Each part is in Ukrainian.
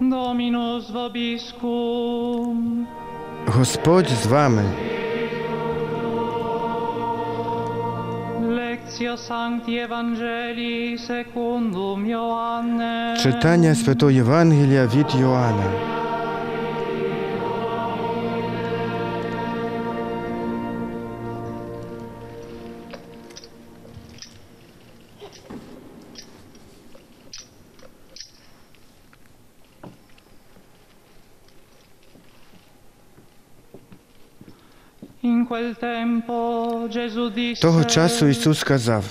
Dominus vobiscum. Господь з вами. Читання Святого Євангелія від Йоанна. Того часу Ісус сказав.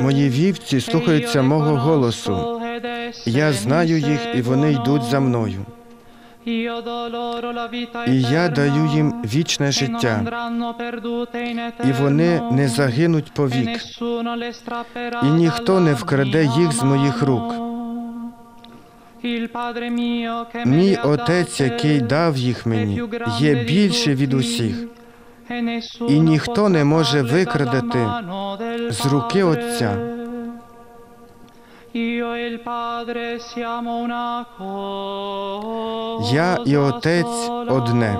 Мої вівці e слухаються мого голосу. Я знаю їх, і вони йдуть за мною. І я даю їм вічне e життя, і вони не загинуть e повік. strapperà І ніхто не вкраде їх з моїх рук. Мій Отець, який дав їх мені, є більше від усіх, e і ніхто не може викрадати з руки. Отця. E Я і Отець одне.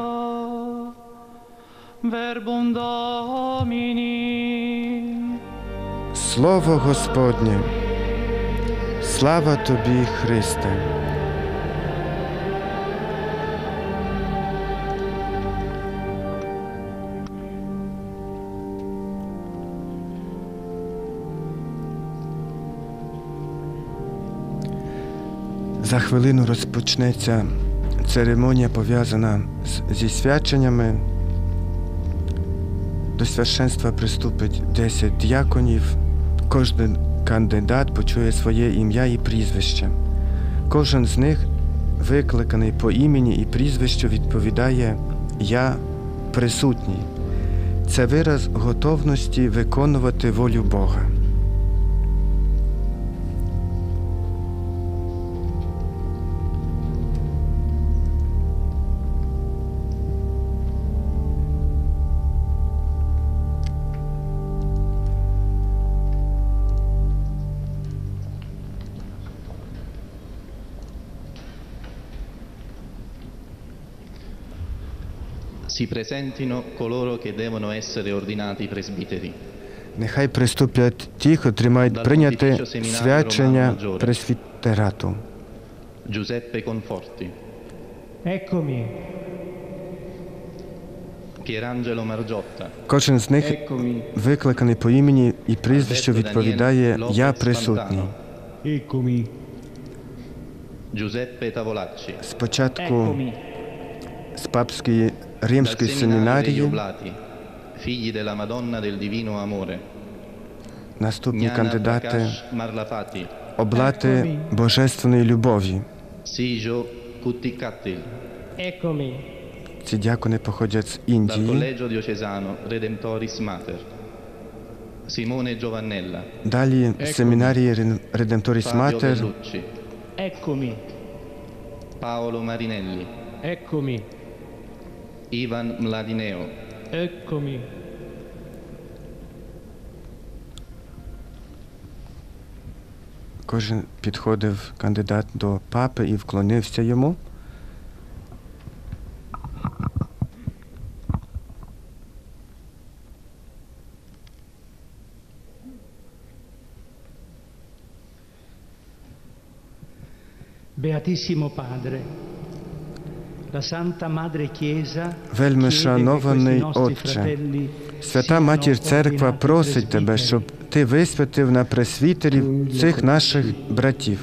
Слово Господнє. Слава тобі, Христе. За хвилину розпочнеться церемонія, пов'язана зі свяченнями. До священства приступить 10 діаконів. Кожен кандидат почує своє ім'я і прізвище. Кожен з них, викликаний по імені і прізвищу, відповідає Я присутній. Це вираз готовності виконувати волю Бога. Si presentino coloro che devono essere ordinati presbiteri. Нехай приступлять ті, котрі мають прийняти свячення пресвітерату. Giuseppe Conforti, Eccomi, Pierangelo Margiotta, Кожен з них eccomi, викликаний по імені і прізвищу відповідає Я присутній. Eccomi, Giuseppe Tavolacci, Спочатку eccomi, з папської Madonna Amore, наступні кандидати облати божественної любові. Ці дякони походять з Індії. Collegio Diocesano Redemptoris Mater, Simone Giovannella, Далі семінарії Матер, Bellucci, eccomi, Paolo Marinelli, eccomi, Ivan Mladineo, eccomi, кожен підходив кандидат до папи і вклонився йому. Beatissimo Padre, la Santa Madre Chiesa Вельми шанований Отче, Свята Матір Церква просить тебе, щоб ти висвятив на пресвітерів цих наших братів.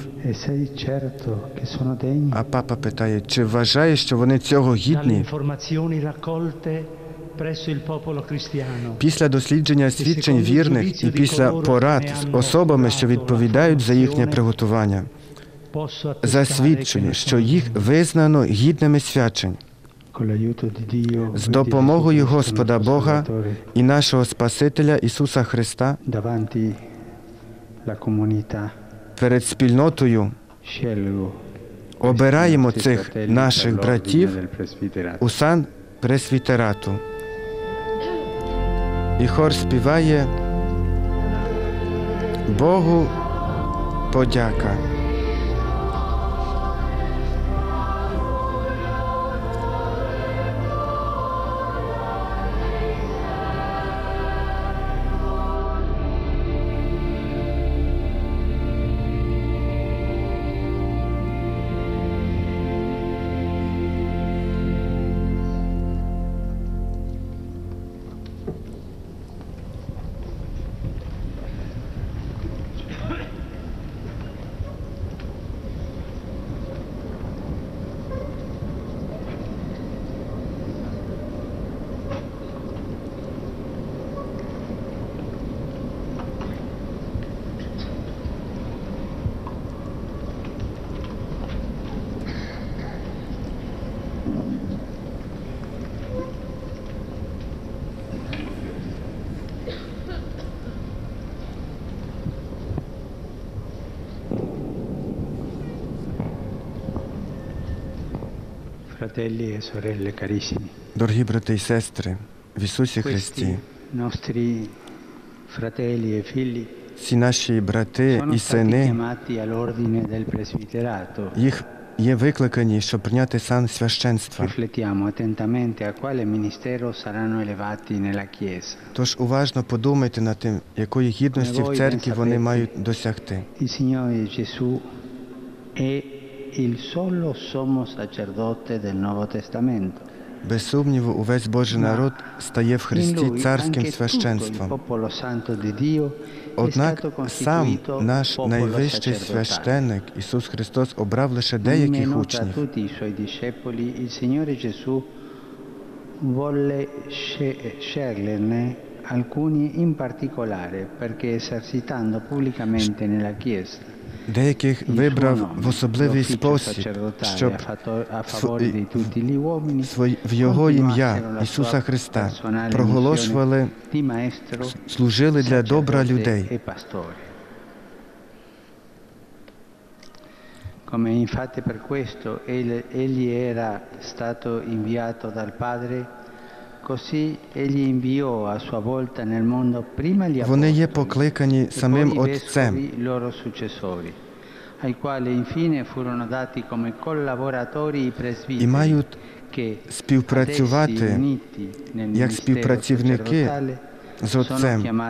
А папа питає, чи вважаєш, що вони цього гідні? Після дослідження свідчень вірних і після порад з особами, що відповідають за їхнє приготування, Ne що їх визнано гідними свячень. З допомогою Господа Бога і нашого Спасителя Ісуса Христа перед спільнотою обираємо цих наших братів у сан пресвітерату. І хор співає Богу подяка. Дорогі брати і сестри, в Ісусі Христі, nostri fratelli e figli всі наші брати і сини, chiamati all'ordine del presbiterato. їх є викликані, щоб прийняти сан священства. Riflettiamo attentamente a quale ministero saranno elevati nella Chiesa. Тож уважно подумайте над тим, якої гідності в церкві вони мають досягти. Il Signore Gesù è il solo sommo sacerdote del Nuovo Testamento. Без сумніву, увесь Божий народ стає в In Христі lui царським anche tutto il священством. popolo santo di Dio è Однак stato сам constituito наш popolo найвищий sacerdotale. священник Ісус Христос обрав лише Come è деяких noto a учнів. tutti i suoi discepoli, il Signore Gesù volle sce- sceglierne alcuni in particolare perché esercitando pubblicamente nella Chiesa Деяких вибрав в особливий спосіб, щоб в Його ім'я Ісуса Христа проголошували, служили для добра людей. e. Come infatti per questo egli era stato inviato dal Padre, Вони є покликані e самим Отцем. і мають співпрацювати як співпрацівники з Отцем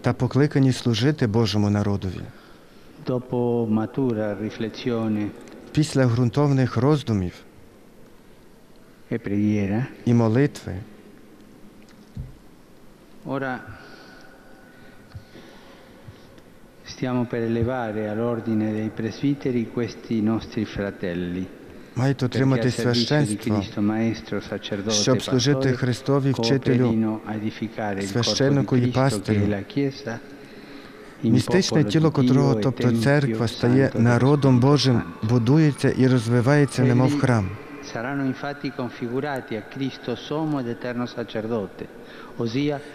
та покликані служити Божому народові. Після ґрунтовних роздумів e і молитви ora stiamo per elevare all'ordine dei presbiteri questi nostri fratelli. мають отримати священство, щоб служити Христові вчителю, священнику і пастирю. Містичне тіло котрого, e тобто церква, стає народом Божим, будується і розвивається, немов храм. Saranno infatti configurati a Cristo sommo ed eterno sacerdote,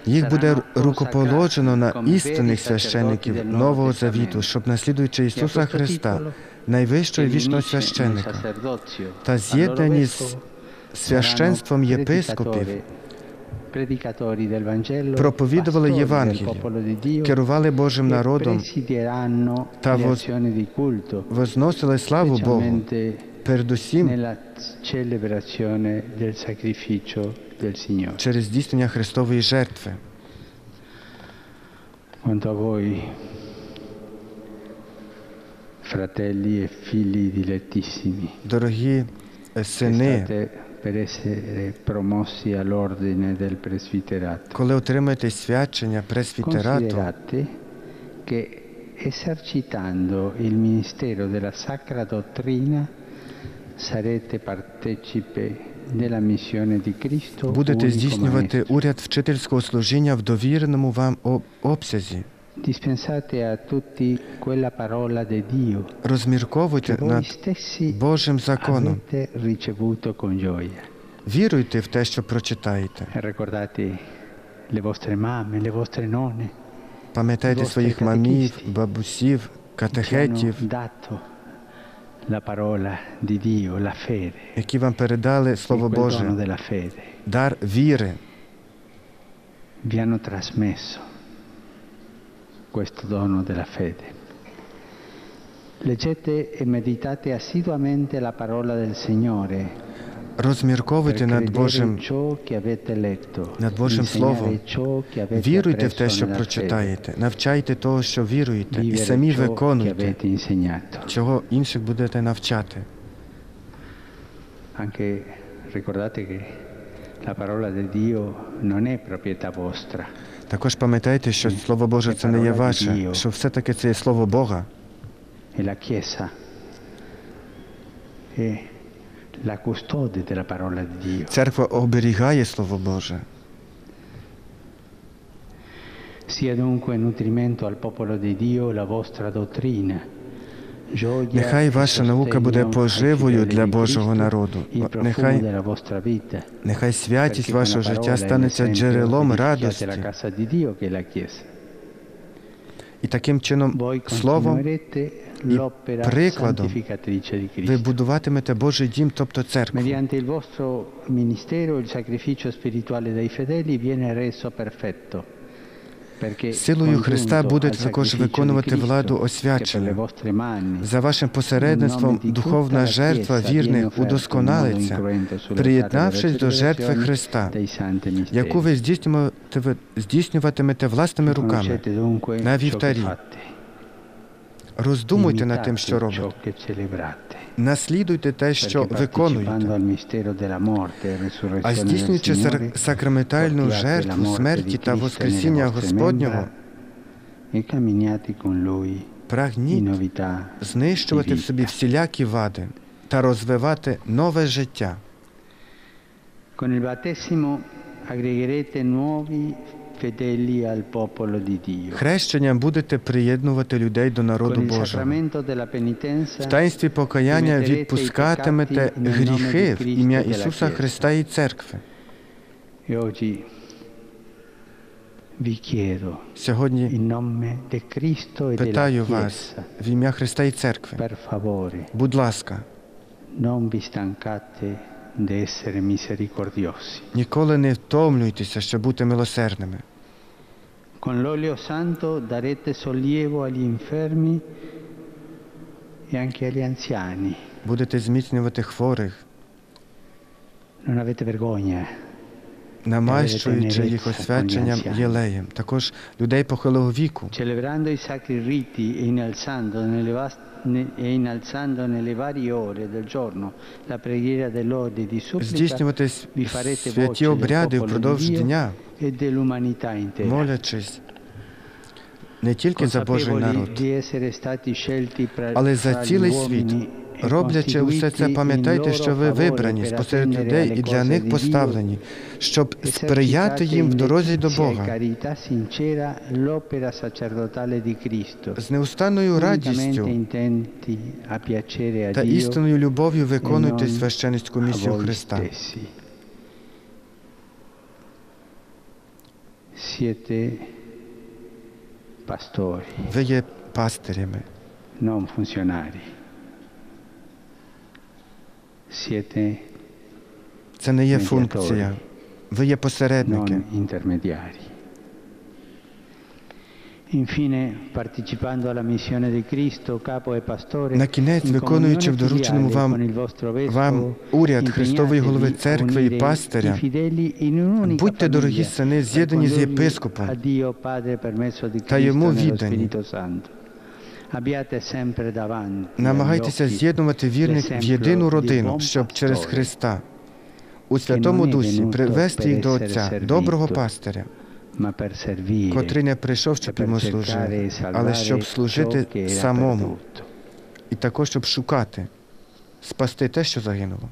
Їх буде рукоположено на істинних священиків Nuovo Нового. Завіту, щоб наслідуючи Ісуса Христа, найвищого і вічного священика, sacerdozio та з'єднані з священством єпископів, проповідували Євангеліє, керували Божим e народом, та возносили славу Богу, передусім nella celebrazione del sacrificio del Signore. через здійснення Христової жертви. Quanto a voi, fratelli e figli dilettissimi, Дорогі е, che сини, state per essere promossi all'ordine del presbiterato, коли отримаєте свячення пресвітерату, considerate che esercitando il ministero della sacra dottrina будете здійснювати уряд вчительського служіння в довіреному вам обсязі. Розмірковуйте над Божим законом. Віруйте в те, що прочитаєте. Пам'ятайте своїх мамів, бабусів, катехетів, які вам передали e Слово quel dono Боже, della fede. дар віри, Vi hanno trasmesso questo dono della fede. Leggete e meditate assiduamente la parola del Signore per розмірковуйте над Божим, над Божим Словом. Віруйте в те, що прочитаєте, навчайте того, що віруєте, і самі виконуйте, чого інших будете навчати. Anche ricordate che la parola di Dio non è proprietà vostra, Також пам'ятайте, що Слово Боже це не є ваше, що все-таки це є Слово Бога. è la Chiesa, è Церква оберігає Слово Боже. Sia dunque nutrimento al popolo di Dio la vostra dottrina. Нехай e ваша наука буде поживою для Божого народу. Нехай, нехай святість вашого життя e станеться джерелом радості. І таким чином Словом l'opera прикладом ви будуватимете Божий дім, тобто церкву. Силою Христа будете також виконувати владу che освячення. За вашим посередництвом духовна жертва вірних удосконалиться, приєднавшись до жертви Христа, яку ви здійснюватимете власними руками. на вівтарі. Роздумуйте над тим, що робите. Наслідуйте те, що виконуєте. А здійснюючи сакраментальну жертву смерті та Воскресіння Господнього, прагніть знищувати в собі всілякі вади та розвивати нове життя. Con il battesimo aggregherete nuovi Хрещенням будете приєднувати людей до народу Божого. В таїнстві покаяння відпускатимете гріхи в ім'я Ісуса Христа і церкви. Сьогодні e питаю вас в ім'я Христа і церкви. Будь ласка, ніколи не втомлюйтеся, щоб бути милосердними. Con l'olio santo darete sollievo agli infermi e anche agli anziani. Будете зміцнювати хворих, Non avete vergogna. Намащуючи їх освяченням єлеєм, також людей похилого віку. E e Здійснювати святі обряди впродовж дня, e молячись не тільки за Божий народ, але за цілий світ. e Роблячи усе це, пам'ятайте, що ви вибрані спосеред людей і для них поставлені, щоб сприяти їм в дорозі до e Бога. З неустанною радістю та істинною любов'ю виконуйте e священницьку місію Христа. Siete pastori, Ви є пастирями, non funzionari. Siete це не є Медіатори. функція. Ви є посередники. non intermediari. На кінець, виконуючи в дорученому вам- вам уряд Христової голови церкви і пастиря, будьте, дорогі сини, з'єднані з єпископом та йому віддані. Намагайтеся з'єднувати вірних в єдину родину, щоб через Христа у Святому Дусі привести їх до Отця, доброго пастиря, котрий не прийшов, щоб йому служити, але щоб служити самому, і також щоб шукати, спасти те, що загинуло.